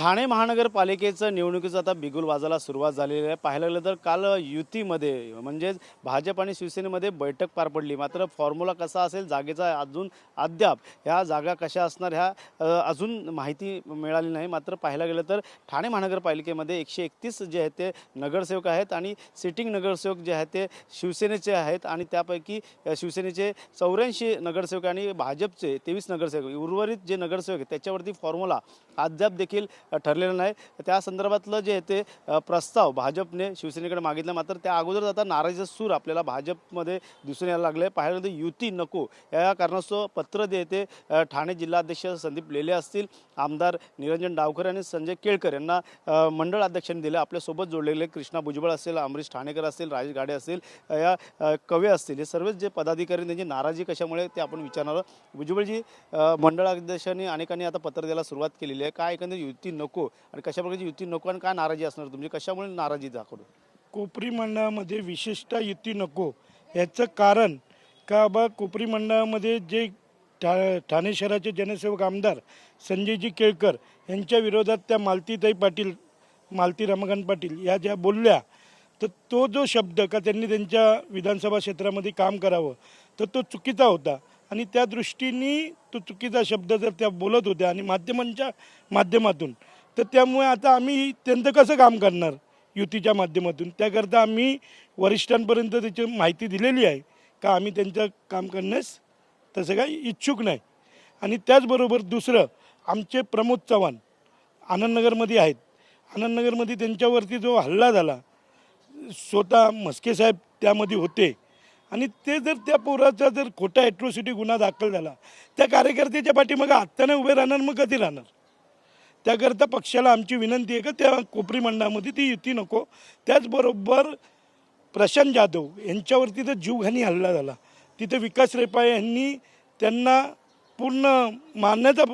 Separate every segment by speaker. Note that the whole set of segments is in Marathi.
Speaker 1: ठाणे महानगरपालिकेचं निवडणुकीचं आता बिगुल वाजायला सुरुवात झालेली आहे. पाहायला गेलं तर काल युतीमध्ये म्हणजेच भाजप आणि शिवसेनेमध्ये बैठक पार पडली. मात्र फॉर्म्युला कसा असेल जागेचा अजून अद्याप ह्या जागा कशा असणार ह्या अजून माहिती मिळाली नाही. मात्र पाहायला गेलं तर ठाणे महानगरपालिकेमध्ये एकशे एकतीस जे आहेत ते नगरसेवक आहेत आणि सिटिंग नगरसेवक जे आहेत ते शिवसेनेचे आहेत आणि त्यापैकी शिवसेनेचे चौऱ्याऐंशी नगरसेवक आणि भाजपचे तेवीस नगरसेवक उर्वरित जे नगरसेवक आहेत त्याच्यावरती फॉर्म्युला अद्याप देखील ठरलेलं नाही. त्या संदर्भातलं जे ते प्रस्ताव भाजपने शिवसेनेकडे मागितला. मात्र त्या अगोदर आता नाराजीचा सूर आपल्याला भाजपमध्ये दिसून यायला लागले पाहायला तर युती नको. या कारणास्तव पत्र जे ते ठाणे जिल्हाध्यक्ष संदीप लेले असतील आमदार निरंजन डावकर आणि संजय केळकर यांना मंडळ अध्यक्षांनी दिले. आपल्यासोबत जोडलेले कृष्णा भुजबळ असेल अमरीश ठाणेकर असतील राजेश गाडे असतील या अ, कवे असतील. हे सर्वच जे पदाधिकारी त्यांची नाराजी कशामुळे ते आपण विचारणार भुजबळजी अ, मंडळ अध्यक्षांनी अनेकांनी आता पत्र द्यायला सुरुवात केलेली आहे. काय एकंदरीत युती नको आणि कशा प्रकारची युती नको आणि काय नाराजी असणार? तुमची कशामुळे नाराजी दाखवतो
Speaker 2: कोपरी मंडळामध्ये विशेषतः युती नको. याचं कारण का बा कोपरी मंडळामध्ये जे ठा ठाणे शहराचे जनसेवक आमदार संजयजी केळकर यांच्या विरोधात त्या मालतीताई पाटील मालती रमाकांत पाटील या ज्या बोलल्या तर तो जो शब्द का त्यांनी त्यांच्या विधानसभा क्षेत्रामध्ये काम करावं तर तो चुकीचा होता. आणि त्या दृष्टीने तो चुकीचा शब्द जर त्या बोलत होत्या आणि माध्यमांच्या माध्यमातून तर त्यामुळे आता आम्ही त्यांचं कसं काम करणार युतीच्या माध्यमातून? त्याकरता आम्ही वरिष्ठांपर्यंत त्याची माहिती दिलेली आहे का आम्ही त्यांचं काम करण्यास तसं काही इच्छुक नाही. आणि त्याचबरोबर दुसरं आमचे प्रमोद चव्हाण आनंदनगरमध्ये आहेत. आनंदनगरमध्ये त्यांच्यावरती जो हल्ला झाला स्वतः म्हस्के साहेब त्यामध्ये होते. आणि ते जर त्या पोराचा जर खोटा ॲट्रोसिटी गुन्हा दाखल झाला त्या कार्यकर्त्याच्या पाठीमागं आत्ताने उभे राहणार मग कधी राहणार? त्याकरता पक्षाला आमची विनंती आहे का त्या कोपरी मंडळामध्ये ती युती नको. त्याचबरोबर प्रशांत जाधव यांच्यावरती तर जीवघाणी हल्ला झाला. तिथे विकास रेपा यांनी त्यांना पूर्ण मारण्याचा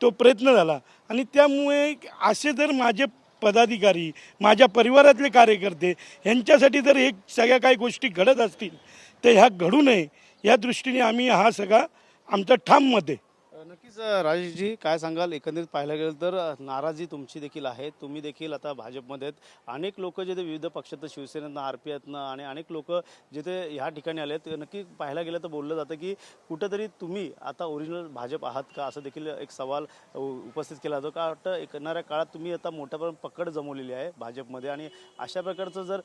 Speaker 2: तो प्रयत्न झाला. आणि त्यामुळे असे जर माझे पदाधिकारी माझ्या परिवारातले कार्यकर्ते यांच्यासाठी जर एक सगळ्या काही गोष्टी घडत असतील तर ह्या घडू नये. या दृष्टीने आम्ही हा सगळा आमचा ठाम मत आहे.
Speaker 1: नक्कीच राजेशजी काय सांगाल? एकंदरीत पाहायला गेलं तर नाराजी तुमची देखील आहे. तुम्ही देखील आता भाजपमध्ये आहेत. अनेक लोक जे ते विविध पक्षात शिवसेनेतनं आर पी एतनं आणि अनेक लोक जिथे ह्या ठिकाणी आले आहेत नक्की पाहायला गेलं तर बोललं जातं की कुठंतरी तुम्ही आता ओरिजिनल भाजप आहात का? असं देखील एक सवाल उपस्थित केला जातो. का वाटतं येणाऱ्या काळात तुम्ही आता मोठ्या प्रमाणात पकड जमवलेली आहे भाजपमध्ये? आणि अशा प्रकारचं जर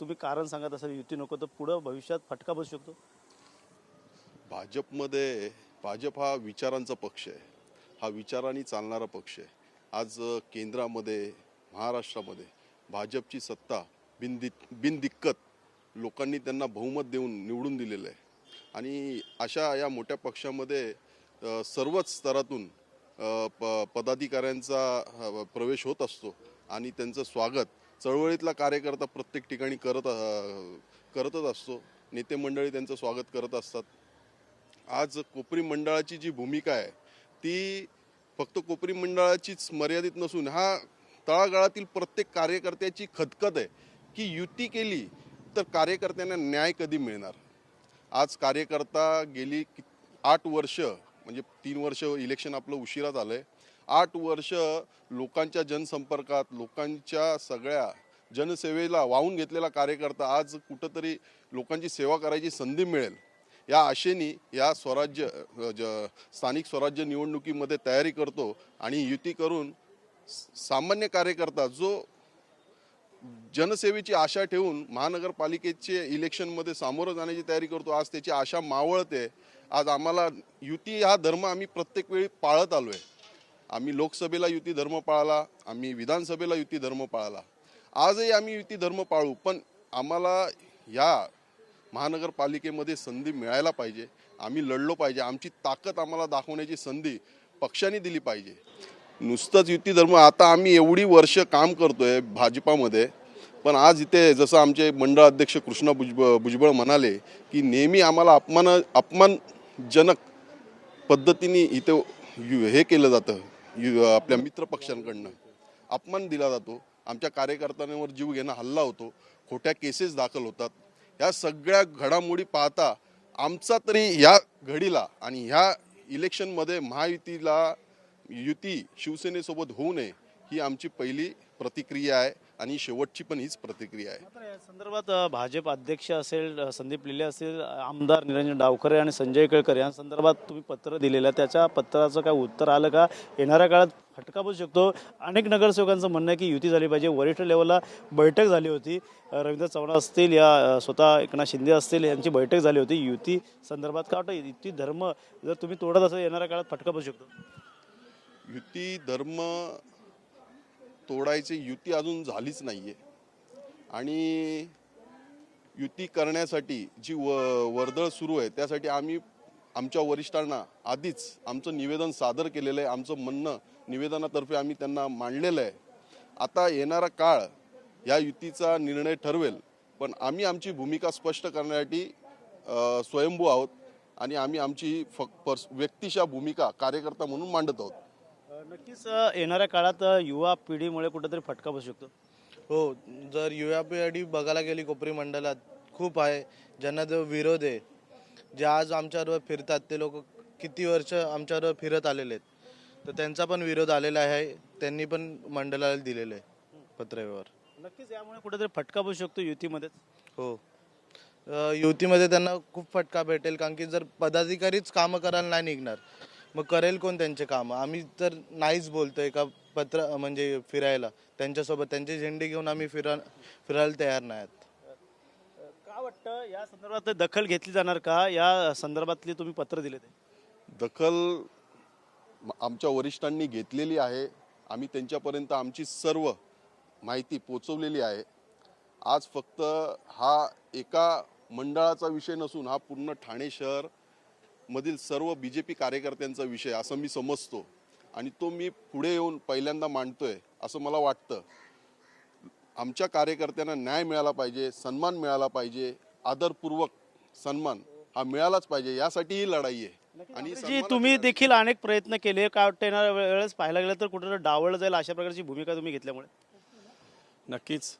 Speaker 1: तुम्ही कारण सांगत असाल युती नको तर पुढं भविष्यात फटका बसू शकतो?
Speaker 3: भाजपमध्ये भाजप हा विचारांचा पक्ष आहे. हा विचारांनी चालणारा पक्ष आहे. आज केंद्रामध्ये महाराष्ट्रामध्ये भाजपची सत्ता बिनदि बिनदिक्कत लोकांनी त्यांना बहुमत देऊन निवडून दिलेलं आहे. आणि अशा या मोठ्या पक्षामध्ये सर्वच स्तरातून प पदाधिकाऱ्यांचा प्रवेश होत असतो आणि त्यांचं स्वागत चळवळीतला कार्यकर्ता प्रत्येक ठिकाणी करत करतच असतो. नेते मंडळी त्यांचं स्वागत करत असतात. आज कोपरी मंडळाची जी भूमिका आहे ती फक्त कोपरी मंडळाचीच मर्यादित नसून हा तळागाळातील प्रत्येक कार्यकर्त्याची खदखद आहे की युती केली तर कार्यकर्त्यांना न्याय कधी मिळणार? आज कार्यकर्ता गेली आठ वर्ष म्हणजे तीन वर्ष इलेक्शन आपलं उशिरा झालं आहे आठ वर्ष लोकांच्या जनसंपर्कात लोकांच्या सगळ्या जनसेवेला वाहून घेतलेला कार्यकर्ता आज कुठंतरी लोकांची सेवा करायची संधी मिळेल. या आशेने या स्वराज्य ज स्थानिक स्वराज्य निवडणुकीमध्ये तयारी करतो आणि युती करून सामान्य कार्यकर्ता जो जनसेवेची आशा ठेवून महानगरपालिकेचे इलेक्शनमध्ये सामोरं जाण्याची तयारी करतो आज त्याची आशा मावळते आज आम्हाला युती हा धर्म आम्ही प्रत्येक वेळी पाळत आलो आहे आम्ही लोकसभेला युती धर्म पाळला आम्ही विधानसभेला युती धर्म पाळला. आजही आम्ही युती धर्म पाळू पण आम्हाला या महानगरपालिकेमध्ये संधी मिळायला पाहिजे. आम्ही लढलो पाहिजे. आमची ताकद आम्हाला दाखवण्याची संधी पक्षाने दिली पाहिजे. नुसतंच युती धर्म आता आम्ही एवढी वर्ष काम करतोय भाजपामध्ये पण आज इथे जसं आमचे मंडळ अध्यक्ष कृष्णा भुजब भुजबळ म्हणाले की नेहमी आम्हाला अपमान अपमानजनक पद्धतीने इथे यु- हे केलं जातं यु- आपल्या मित्र पक्षांकडनं. अपमान दिला जातो. आमच्या कार्यकर्त्यांवर जीव घेणं हल्ला होतो. खोट्या केसेस दाखल होतात. ह्या सगळ्या घडामोडी पाहता आमचा तरी ह्या घडीला आणि ह्या इलेक्शनमध्ये महायुतीला युती शिवसेनेसोबत होऊ नये ही आमची पहिली प्रतिक्रिया आहे. आणि शेवटची पण हीच प्रतिक्रिया आहे.
Speaker 1: मात्र या संदर्भात भाजप अध्यक्ष असेल संदीप लिले असेल आमदार निरंजन डावखरे आणि संजय केळकर या संदर्भात तुम्ही पत्र दिलेलं त्याच्या पत्राचं काय उत्तर आलं का? येणाऱ्या काळात फटका बसू शकतो. अनेक नगरसेवकांचं म्हणणं आहे की युती झाली पाहिजे. वरिष्ठ लेवलला बैठक झाली होती. रवींद्र चव्हाण असतील या स्वतः एकनाथ शिंदे असतील यांची बैठक झाली होती. युती संदर्भात का वाटतं? युती धर्म जर तुम्ही तोडत असेल येणाऱ्या काळात फटका बसू शकतो.
Speaker 3: युती धर्म तोडायची युती अजून झालीच नाही आहे आणि युती करण्यासाठी जी व वर्दळ सुरू आहे त्यासाठी आम्ही आमच्या वरिष्ठांना आधीच आमचं निवेदन सादर केलेलं आहे आमचं म्हणणं निवेदनातर्फे आम्ही त्यांना मांडलेलं आहे. आता येणारा काळ या युतीचा निर्णय ठरवेल पण आम्ही आमची भूमिका स्पष्ट करण्यासाठी स्वयंभू आहोत आणि आम्ही आमची फक्त पर्स व्यक्तिशा भूमिका कार्यकर्ता म्हणून मांडत आहोत.
Speaker 1: नक्कीच येणाऱ्या काळात युवा पिढीमुळे कुठेतरी फटका बसू शकतो.
Speaker 4: हो जर युवा पिढी बघायला गेली कोपरी मंडळात खूप आहे. ज्यांना जो विरोध आहे जे आज आमच्याबरोबर फिरतात ते लोक किती वर्ष आमच्याबरोबर फिरत आलेले आहेत. तर त्यांचा पण विरोध आलेला आहे त्यांनी पण मंडळाला दिलेलं आहे पत्रव्यवहार.
Speaker 1: नक्कीच यामुळे कुठेतरी फटका बसू शकतो युतीमध्येच.
Speaker 4: हो. युतीमध्ये त्यांना खूप फटका भेटेल कारण की जर पदाधिकारीच कामं करायला नाही निघणार मग करेल कोण त्यांचे कामं? आम्ही तर नाहीच बोलतोय का पत्र म्हणजे फिरायला. त्यांच्यासोबत त्यांचे झेंडे घेऊन आम्ही फिरा फिरायला तयार नाही आहेत.
Speaker 1: का वाटतं या संदर्भात दखल घेतली जाणार का? या संदर्भातली तुम्ही पत्र दिले ते.
Speaker 3: दखल म- आमच्या वरिष्ठांनी घेतलेली आहे. आम्ही त्यांच्यापर्यंत आमची सर्व माहिती पोचवलेली आहे. आज फक्त हा एका मंडळाचा विषय नसून हा पूर्ण ठाणे शहर मधील सर्व बी जे पी कार्यकर्त्यांचा विषय असं मी समजतो. आणि तो मी पुढे येऊन पहिल्यांदा मांडतोय असं मला वाटतं. आमच्या कार्यकर्त्यांना न्याय मिळाला पाहिजे सन्मान मिळाला पाहिजे आदरपूर्वक सन्मान हा मिळालाच पाहिजे यासाठी ही लढाई आहे. आणि
Speaker 1: जी तुम्ही. देखील अनेक प्रयत्न केले का वाटतं येणाऱ्या वेळेस पाहायला गेलं तर कुठेतरी डावळलं जाईल अशा प्रकारची भूमिका तुम्ही घेतल्यामुळे?
Speaker 5: नक्कीच.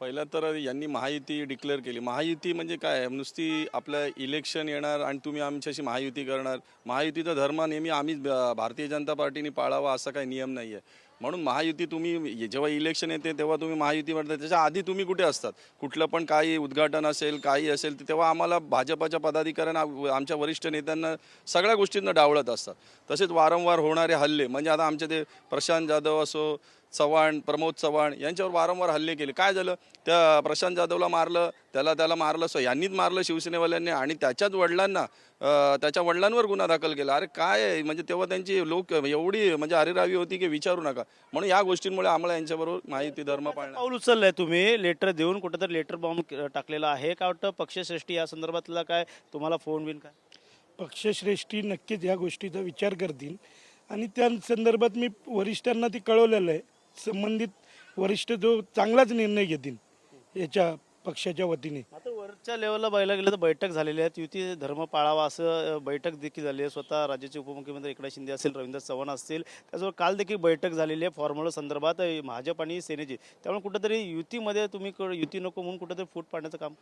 Speaker 5: पहिलं तर यांनी महायुती डिक्लेअर केली. महायुती म्हणजे काय? आहे? नुसती आपलं इलेक्शन येणार आणि तुम्ही आमच्याशी महायुती करणार. महायुतीचा धर्म नेहमी आम्ही भारतीय जनता पार्टीने पाळावा असा काही नियम नाही आहे म्हणून महायुती तुम्ही जेव्हा इलेक्शन येते तेव्हा तुम्ही महायुती म्हणता त्याच्या आधी तुम्ही कुठे असतात? कुठलं पण काही उद्घाटन असेल काही असेल तर तेव्हा आम्हाला भाजपाच्या पदाधिकाऱ्यांना आमच्या वरिष्ठ नेत्यांना सगळ्या गोष्टींना डावळत असतात. तसेच वारंवार होणारे हल्ले म्हणजे आता आमचे ते प्रशांत जाधव असो चव्हाण प्रमोद चव्हाण यांच्यावर वारंवार हल्ले केले. काय झालं? त्या प्रशांत जाधवला मारलं त्याला त्याला मारलं सो यांनीच मारलं शिवसेनेवाल्यांनी आणि त्याच्याच वडिलांना त्याच्या वडिलांवर गुन्हा दाखल केला. अरे काय? म्हणजे तेव्हा त्यांची लोक एवढी म्हणजे अरेरावी होती की विचारू नका. म्हणून या गोष्टींमुळे आम्हाला यांच्याबरोबर माहिती धर्म पाळणं
Speaker 1: पाऊल उचललंय तुम्ही. लेटर देऊन कुठेतरी लेटर बॉम्ब टाकलेला आहे. का वाटतं? पक्षश्रेष्ठी या संदर्भातला काय? तुम्हाला फोन बिन काय?
Speaker 2: पक्षश्रेष्ठी नक्कीच या गोष्टीचा विचार करतील. आणि त्या संदर्भात मी वरिष्ठांना ती कळवलेलं आहे. संबंधित वरिष्ठ जो चांगलाच निर्णय घेतील याच्या पक्षाच्या वतीने.
Speaker 1: आता वरच्या लेवलला बघायला गेलं तर बैठक झालेली आहे युती धर्म पाळावा असं बैठक देखील झाली आहे. स्वतः राज्याचे उपमुख्यमंत्री एकनाथ शिंदे असतील रवींद्र चव्हाण असतील. त्याचबरोबर काल देखील बैठक झालेली आहे फॉर्म्युला संदर्भात भाजप आणि सेनेची. त्यामुळे कुठेतरी युतीमध्ये तुम्ही युती नको म्हणून कुठेतरी फूट पाडण्याचं काम?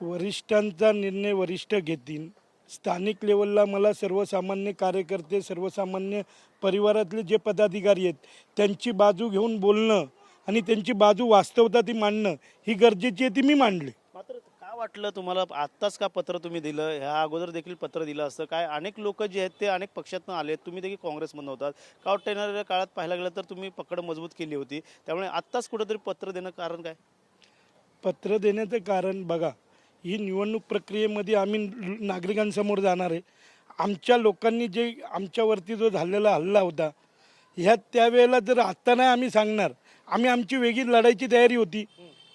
Speaker 2: वरिष्ठांचा निर्णय वरिष्ठ घेतील. स्थानिक लेवलला मला सर्वसामान्य कार्यकर्ते सर्वसामान्य परिवारातले जे पदाधिकारी आहेत त्यांची बाजू घेऊन बोलणं आणि त्यांची बाजू वास्तवता ती मांडणं ही गरजेची आहे ती मी मांडली.
Speaker 1: मात्र का वाटलं तुम्हाला? आत्ताच का पत्र तुम्ही दिलं? ह्या अगोदर देखील पत्र दिलं असतं. काय अनेक लोक जे आहेत ते अनेक पक्षातून आले तुम्ही देखील काँग्रेसमधून होतात. का वाटतं येणाऱ्या काळात पाहायला गेलं तर तुम्ही पकड मजबूत केली होती. त्यामुळे आत्ताच कुठेतरी पत्र देणं कारण काय?
Speaker 2: पत्र देण्याचं कारण बघा ही निवडणूक प्रक्रियेमध्ये आम्ही नागरिकांसमोर जाणार आहे. आमच्या लोकांनी जे आमच्यावरती जो झालेला हल्ला होता ह्या त्यावेळेला जर आत्ता नाही आम्ही सांगणार आम्ही आमची वेगळी लढायची तयारी होती.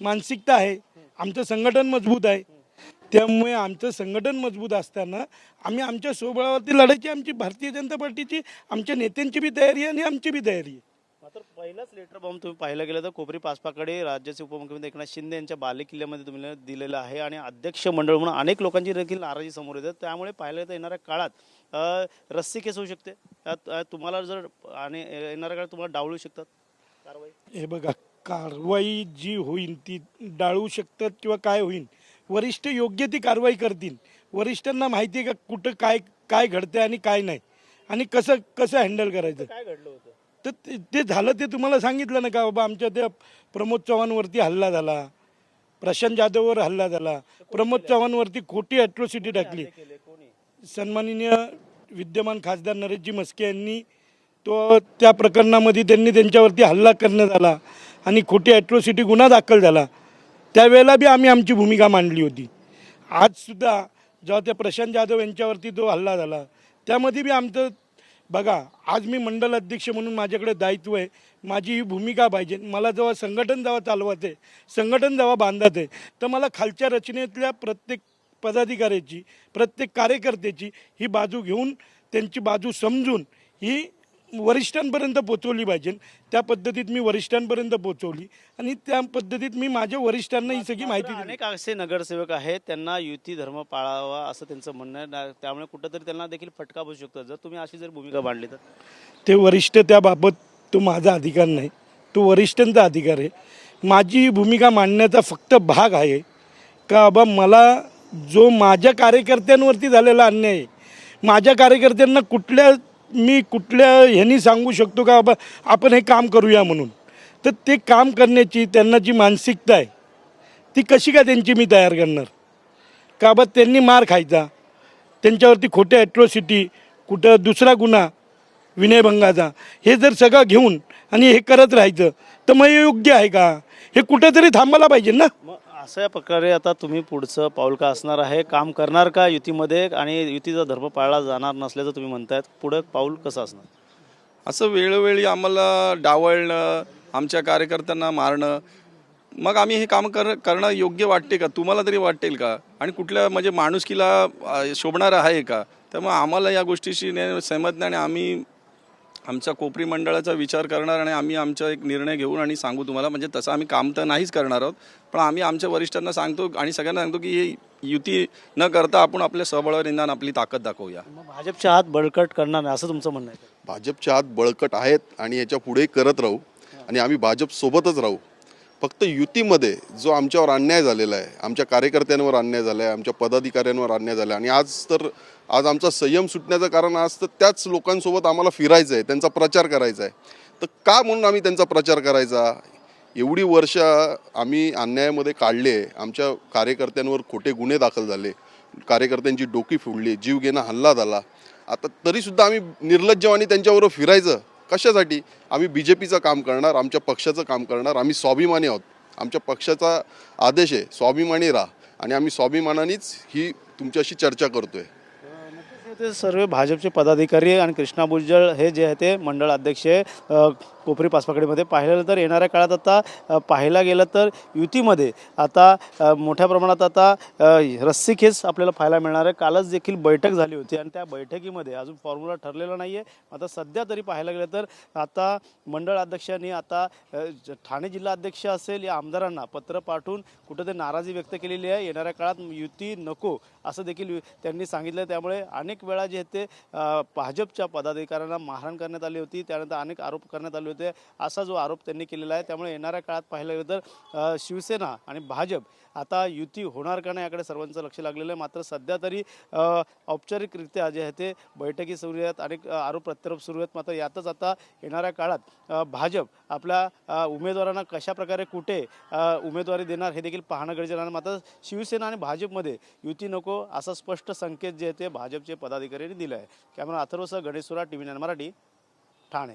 Speaker 2: मानसिकता आहे आमचं संघटन मजबूत आहे. त्यामुळे आमचं संघटन मजबूत असताना आम्ही आमच्या स्वबळावरती लढायची आमची भारतीय जनता पार्टीची आमच्या नेत्यांची बी तयारी आहे आणि आमची बी तयारी आहे.
Speaker 1: मात्र पहिलाच लेटर बॉम्ब तुम्ही पाहायला गेलं तर कोपरी पासपाकडे राज्याचे उपमुख्यमंत्री एकनाथ शिंदे यांच्या बालेकिल्ल्यामध्ये तुम्ही दिलेलं आहे आणि अध्यक्ष मंडळ म्हणून अनेक लोकांची देखील नाराजी समोर येतात त्यामुळे पाहायला गेलं तर येणाऱ्या काळात रस्सी केस होऊ शकते. तुम्हाला जर आणि येणाऱ्या काळात तुम्हाला डावलू शकतात. कारवाई.
Speaker 2: हे बघा कारवाई जी होईल ती डाळू शकतात किंवा काय होईल वरिष्ठ योग्य ती कारवाई करतील. वरिष्ठांना माहिती आहे का कुठं काय काय घडतंय आणि काय नाही. आणि कसं कसं हँडल करायचं?
Speaker 1: काय घडलं होतं?
Speaker 2: तर ते ते झालं ते तुम्हाला सांगितलं ना का बाबा आमच्या त्या प्रमोद चव्हाणवरती हल्ला झाला. प्रशांत जाधववर हल्ला झाला. प्रमोद चव्हाणवरती खोटी ॲट्रॉसिटी टाकली. सन्माननीय विद्यमान खासदार नरेशजी मस्के यांनी तो त्या प्रकरणामध्ये त्यांनी त्यांच्यावरती हल्ला करण्यात आला आणि खोटी ॲट्रॉसिटी गुन्हा दाखल झाला. त्यावेळेला बी आम्ही आमची भूमिका मांडली होती. आजसुद्धा जेव्हा त्या प्रशांत जाधव यांच्यावरती जो हल्ला झाला त्यामध्ये बी आमचं बघा आज मी मंडल अध्यक्ष म्हणून माझ्याकडे दायित्व आहे. माझी ही भूमिका पाहिजे. मला जेव्हा संघटन जेव्हा चालवत आहे संघटन जेव्हा बांधते आहे तर मला खालच्या रचनेतल्या प्रत्येक पदाधिकाऱ्याची प्रत्येक कार्यकर्त्याची ही बाजू घेऊन त्यांची बाजू समजून ही वरिष्ठांपर्यंत पोचवली पाहिजे. त्या पद्धतीत मी वरिष्ठांपर्यंत पोचवली आणि त्या पद्धतीत मी माझ्या वरिष्ठांना ही सगळी माहिती दिली.
Speaker 1: अनेक असे नगरसेवक आहेत त्यांना युती धर्म पाळावा असं त्यांचं म्हणणं आहे. त्यामुळे कुठंतरी त्यांना देखील फटका बसू शकतो. जर तुम्ही अशी जर भूमिका मांडली तर?
Speaker 2: ते वरिष्ठ त्याबाबत तो माझा अधिकार नाही. तो वरिष्ठांचा अधिकार आहे. माझी भूमिका मांडण्याचा फक्त भाग आहे का बाबा मला जो माझ्या कार्यकर्त्यांवरती झालेला अन्याय आहे माझ्या कार्यकर्त्यांना कुठल्या मी कुठल्या ह्यांनी सांगू शकतो का बाबा आपण हे काम करूया म्हणून. तर ते काम करण्याची त्यांना जी मानसिकता आहे ती कशी का त्यांची मी तयार करणार? का बा त्यांनी मार खायचा? त्यांच्यावरती खोट्या ॲट्रॉसिटी कुठं दुसरा गुन्हा विनयभंगाचा हे जर सगळं घेऊन आणि हे करत राहायचं तर मग हे योग्य आहे का? हे कुठंतरी थांबायला पाहिजे ना?
Speaker 1: अशा प्रकारे आता तुम्ही पुढचं पाऊल का असणार आहे? काम करणार का युतीमध्ये? आणि युतीचा धर्म पाळला जाणार नसल्याचं तुम्ही म्हणतायत. पुढं पाऊल कसं असणार?
Speaker 5: असं वेळोवेळी आम्हाला डावळणं आमच्या कार्यकर्त्यांना मारणं मग आम्ही हे काम कर करणं योग्य वाटते का? तुम्हाला तरी वाटेल का? आणि कुठल्या म्हणजे माणुसकीला शोभणारं आहे का? त्यामुळे आम्हाला या गोष्टीशी ने- सहमत नाही आणि आम्ही आमच्या कोपरी मंडळाचा विचार करणार आणि आम्ही आमचा एक निर्णय घेऊन आणि सांगू तुम्हाला. म्हणजे तसं आम्ही काम तर नाहीच करणार आहोत पण आम्ही आमच्या वरिष्ठांना सांगतो आणि सगळ्यांना सांगतो की हे युती न करता आपण आपल्या सबळावर निदान आपली ताकद दाखवूया.
Speaker 1: भाजपच्या हात बळकट करणार नाही असं तुमचं म्हणणं आहे
Speaker 3: भाजपच्या हात बळकट आहेत आणि याच्यापुढे करत राहू आणि आम्ही भाजप सोबतच राहू. फक्त युतीमध्ये जो आमच्यावर अन्याय झालेला आहे आमच्या कार्यकर्त्यांवर अन्याय झाला आहे आमच्या पदाधिकाऱ्यांवर अन्याय झाला आहे आणि आज तर आज आमचा संयम सुटण्याचं कारण आज तर त्याच लोकांसोबत आम्हाला फिरायचं आहे त्यांचा प्रचार करायचा आहे. तर का म्हणून आम्ही त्यांचा प्रचार करायचा? एवढी वर्ष आम्ही अन्यायामध्ये काढले आमच्या कार्यकर्त्यांवर खोटे गुन्हे दाखल झाले कार्यकर्त्यांची डोकी फोडली जीव घेणं हल्ला झाला. आता तरीसुद्धा आम्ही निर्लज्जवानी त्यांच्याबरोबर फिरायचं कशासाठी? आम्ही बी जे पीचं काम करणार आमच्या पक्षाचं काम करणार आम्ही स्वाभिमानी आहोत. आमच्या पक्षाचा आदेश आहे स्वाभिमानी राहा. आणि आम्ही स्वाभिमानानेच ही तुमच्याशी चर्चा करतोय.
Speaker 1: ते सर्व भाजपचे पदाधिकारी आणि कृष्णा भुजबळ हे जे आहे ते मंडळ अध्यक्ष आहे कोपरी पाचपाकडीमध्ये पाहिलं तर येणाऱ्या काळात आता पाहायला गेलं तर युतीमध्ये आता मोठ्या प्रमाणात आता अ, रस्सीखेच आपल्याला पाहायला मिळणार आहे. कालच देखील बैठक झाली होती आणि त्या बैठकीमध्ये अजून फॉर्म्युला ठरलेला नाही आहे आता सध्या तरी पाहायला गेलं तर आता मंडळ अध्यक्षांनी आता ज- ठाणे जिल्हा अध्यक्ष असेल या आमदारांना पत्र पाठवून कुठं ते नाराजी व्यक्त केलेली आहे. येणाऱ्या काळात युती नको असं देखील त्यांनी सांगितलं. त्यामुळे अनेक वेळा जे ते भाजपच्या पदाधिकाऱ्यांना मारहाण करण्यात आली होती. त्यानंतर अनेक आरोप करण्यात आले होते. असा जो आरोप त्यांनी केलेला आहे. त्यामुळे येणाऱ्या काळात पाहिलं गेलं तर शिवसेना आणि भाजप आता युती होणार का नाही याकडे सर्वांचं लक्ष लागलेलं आहे. मात्र सध्या तरी औपचारिकरित्या जे आहे ते बैठकी सुरू आहेत अनेक आरोप प्रत्यारोप सुरू आहेत. मात्र यातच आता येणाऱ्या काळात भाजप आपल्या उमेदवारांना कशा प्रकारे कुठे उमेदवारी देणार हे देखील पाहणं गरजेचं आहे. मात्र शिवसेना आणि भाजपमध्ये युती नको असा स्पष्ट संकेत जे आहे ते भाजपचे पदाधिकाऱ्यांनी दिला आहे camera अथर्वसह Ganesh Sura T V nine Marathi Thane.